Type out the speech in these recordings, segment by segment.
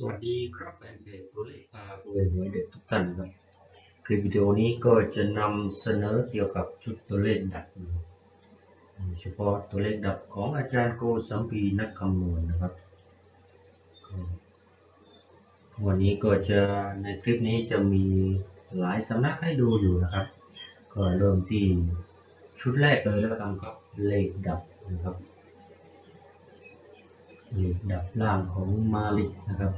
สวัสดีครับแฟนเพจตัวเลขพารวยหวยเด็ดทุกท่านครับ คลิปวิดีโอนี้ก็จะนำเสนอเกี่ยวกับชุดตัวเลขดับนดับโดยเฉพาะตัวเลขดับของอาจารย์โกสัมพีนักคำนวณนะครับ วันนี้ก็จะในคลิปนี้จะมีหลายสำนักให้ดูอยู่นะครับ ก็เริ่มที่ชุดแรกเลยแล้วกันครับเลขดับนะครับเลขดับล่างของมาลิกนะครับ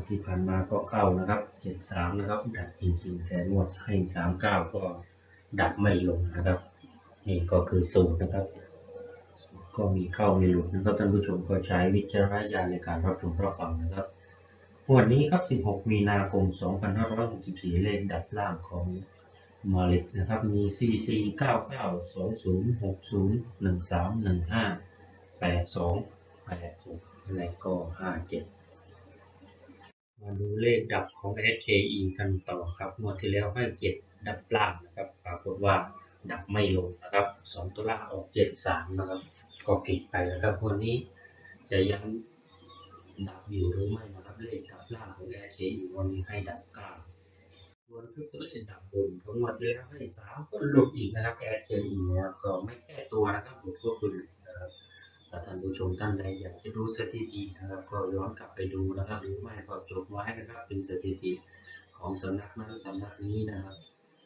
วันที่ผ่านมาก็เข้านะครับเจ็ดสามนะครับ ดับจริงๆ แต่งวดให้สามเก้าก็ดับไม่ลงนะครับ นี่ก็คือสูตรนะครับ ก็มีเข้ามีหลุดนะครับท่านผู้ชมก็ใช้วิจารณญาณในการรับชมรับฟังนะครับวันนี้ครับ 16 มีนาคม 2564 เลขดับล่างของมาลิกนะครับ มี CC 99 20 60 13 15แปดสองแปดหกและก็ห้าเจ็ด มาดูเลขดับของ SKE กันต่อครับงวดที่แล้วให้เจ็ดดับล่างนะครับ ปรากฏว่าดับไม่ลงนะครับสองตัวล่างออกเจ็ดสามนะครับ ก็ผิดไปนะครับวันนี้จะยังดับอยู่หรือไม่นะครับเลขดับล่างของ SKE วันนี้ให้ดับเก้าส่วนคือตัวเลขดับบนของงวดที่แล้วให้สามก็หลุดอีกนะครับ SKE นะครับก็ไม่แก้ตัวนะครับหลุดก็คือหลุดนะครับ ถ้าท่านผู้ชมท่านใดอยากจะดูสถิตินะครับ ก็ย้อนกลับไปดูนะครับ หรือไม่ก็จดไว้นะครับ เป็นสถิติของสำนักนั้นสำนักนี้นะครับ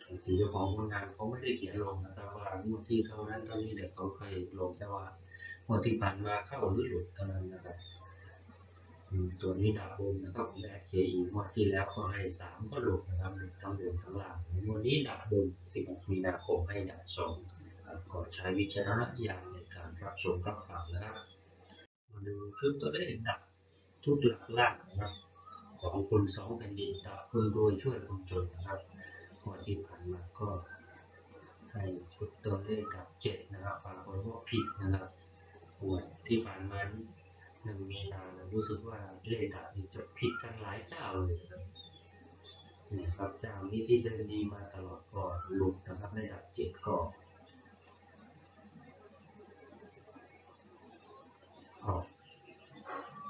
บางทีเจ้าของผลงานเขาไม่ได้เขียนลงนะครับว่างวดที่เท่านั้นเท่านี้เด็กเขาเคยลงแค่ว่างวดที่ผ่านมาเข้าหรือหลุดเท่านั้นนะครับตัวนี้ดาบบนนะครับแอดเคอีงวดที่แล้วก็ให้สามก็หลุดนะครับหลุดทั้งบนทั้งล่างงวดนี้ดาบบน16มีนาคมให้ดาบสอง ก็ใช้วิจารณญาณในการรับชมรับฟังนะครับมาดูชุดตัวเลขดับชุดหลักล่างนะครับ ของคุณสองแผ่นดินดับคุณรวยช่วยคนจนนะครับก่อนที่ผ่านมาก็ให้ชุดตัวเลขดับเจ็ดนะครับปรากฏว่าผิดนะครับปวดที่ผ่านมาหนึ่งมีนาเนี่ยรู้สึกว่าเลขดับนี่จะผิดกันหลายเจ้าเลยนะครับนี่ครับเจ้านี้ที่เดินดีมาตลอดก็หลุดนะครับในดับเจ็ดก็อ อก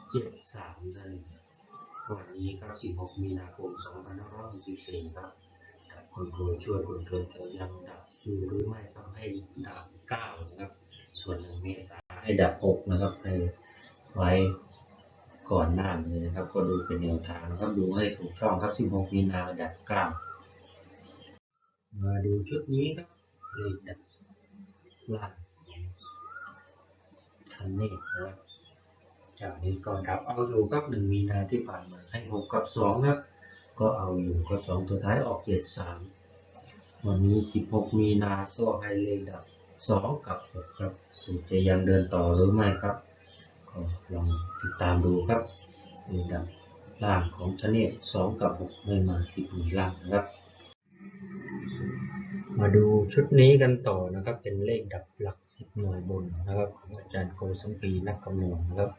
เจ็ดสามซะเลยวันนี้ครับ 16 มีนาคม 2564 ครับดับคนรวยช่วยคนจนจะยังดับอยู่หรือไม่ต้องให้ดับ9นะครับ ส่วนหนึ่งเมษาให้ดับ 6 นะครับให้ไว้ก่อนหน้าเลยนะครับ ก็ดูเป็นแนวทางนะครับ ดูให้ถูกช่องครับ 16 มีนาดับ 9 มาดูชุดนี้ครับเลขดับล่าง ทันเนตนะครับจากนี้ก็ดับเอาอยู่ครับหนึ่งมีนาที่ผ่านมาให้หกกับสองครับ ก็เอาอยู่ก็สองตัวท้ายออกเจ็ดสามวันนี้สิบหกมีนาก็ให้เลขดับสองกับหกครับสูตรจะยังเดินต่อหรือไม่ครับก็ลองติดตามดูครับเลขดับล่างของทนเนตสองกับหกไม่มาสิบหน่วยล่างนะครับ มาดูชุดนี้กันต่อนะครับ เป็นเลขดับหลักสิบหน่วยบนนะครับ ของอาจารย์โกสัมพีนักคำนวณนะครับ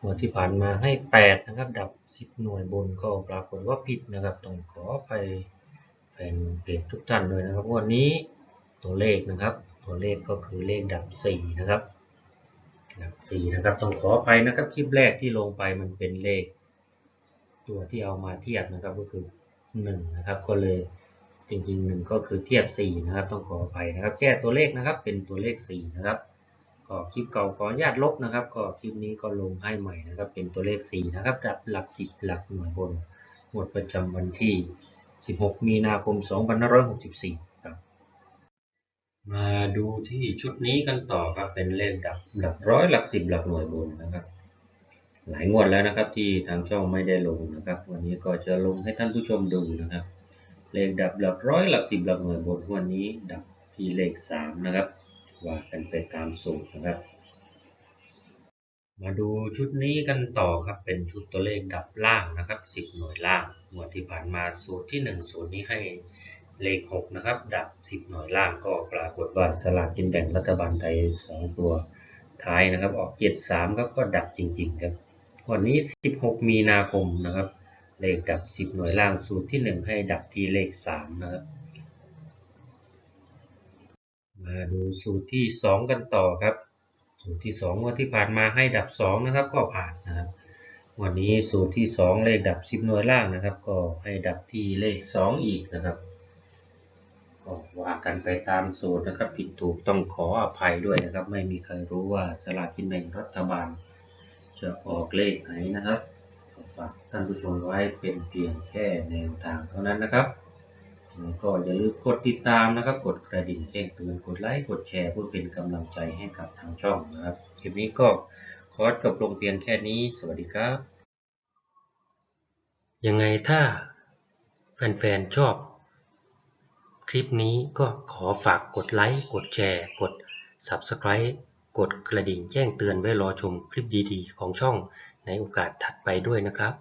งวดที่ผ่านมาให้แปดนะครับ ดับสิบหน่วยบนก็ปรากฏว่าผิดนะครับต้องขอไปแฟนเพจทุกท่านเลยนะครับวันนี้ตัวเลขนะครับ ตัวเลขก็คือเลขดับสี่นะครับดับสี่นะครับต้องขอไปนะครับคลิปแรกที่ลงไปมันเป็นเลข ตัวที่เอามาเทียบนะครับก็คือหนึ่งนะครับก็เลย จริงๆหนึ่งก็คือเทียบ 4 นะครับ ต้องขออภัยนะครับแก้ตัวเลขนะครับ เป็นตัวเลข 4 นะครับ ก็คลิปเก่าขออนุญาตลบนะครับ ก็คลิปนี้ก็ลงให้ใหม่นะครับ เป็นตัวเลข 4 นะครับดับหลัก 10 หลักหน่วยบน หมวดประจำวันที่ 16 มีนาคม 2564 ครับ มาดูที่ชุดนี้กันต่อครับ เป็นเลขดับหลักร้อยหลัก 10 หลักหน่วยบนนะครับหลายงวดแล้วนะครับที่ทางช่องไม่ได้ลงนะครับ วันนี้ก็จะลงให้ท่านผู้ชมดูนะครับ เลขดับหลักร้อยหลักสิบหลักหน่วยบนวันนี้ดับที่เลขสามนะครับว่ากันไปตามสูตรนะครับ มาดูชุดนี้กันต่อครับเป็นชุดตัวเลขดับล่างนะครับสิบหน่วยล่างหมวดที่ผ่านมาสูตรที่หนึ่งสูตรนี้ให้เลขหกนะครับ ดับสิบหน่วยล่างก็ปรากฏว่าสลากกินแบ่งรัฐบาลไทยสองตัวท้ายนะครับ ออกเจ็ดสามครับก็ดับจริง ๆ ครับวันนี้สิบหกมีนาคมนะครับ เลขดับ 10 หน่วยล่างสูตรที่ 1 ให้ดับที่เลข 3 นะครับ มาดูสูตรที่ 2 กันต่อครับ สูตรที่2งว่าที่ผ่านมาให้ดับ 2 นะครับ ก็ผ่านนะครับ วันนี้สูตรที่สองเลขดับสิบหน่วยล่างนะครับ ก็ให้ดับที่เลขสองอีกนะครับ ก็ว่ากันไปตามสูตรนะครับ ผิดถูกต้องขออภัยด้วยนะครับ ไม่มีใครรู้ว่าสลากกินแบ่งรัฐบาล จะออกเลขไหนนะครับ ฝากท่านผู้ชมไว้เป็นเพียงแค่แนวทางเท่านั้นนะครับ ก็อย่าลืมกดติดตามนะครับ กดกระดิ่งแจ้งเตือนกดไลค์กดแชร์เพื่อเป็นกำลังใจให้กับทางช่องนะครับคลิปนี้ก็ขอจบลงเพียงแค่นี้ สวัสดีครับ ยังไงถ้าแฟนๆชอบคลิปนี้ก็ขอฝากกดไลค์กดแชร์กด Subscribe กดกระดิ่งแจ้งเตือนไว้รอชมคลิปดีๆ ของช่องในโอกาสถัดไปด้วยนะครับ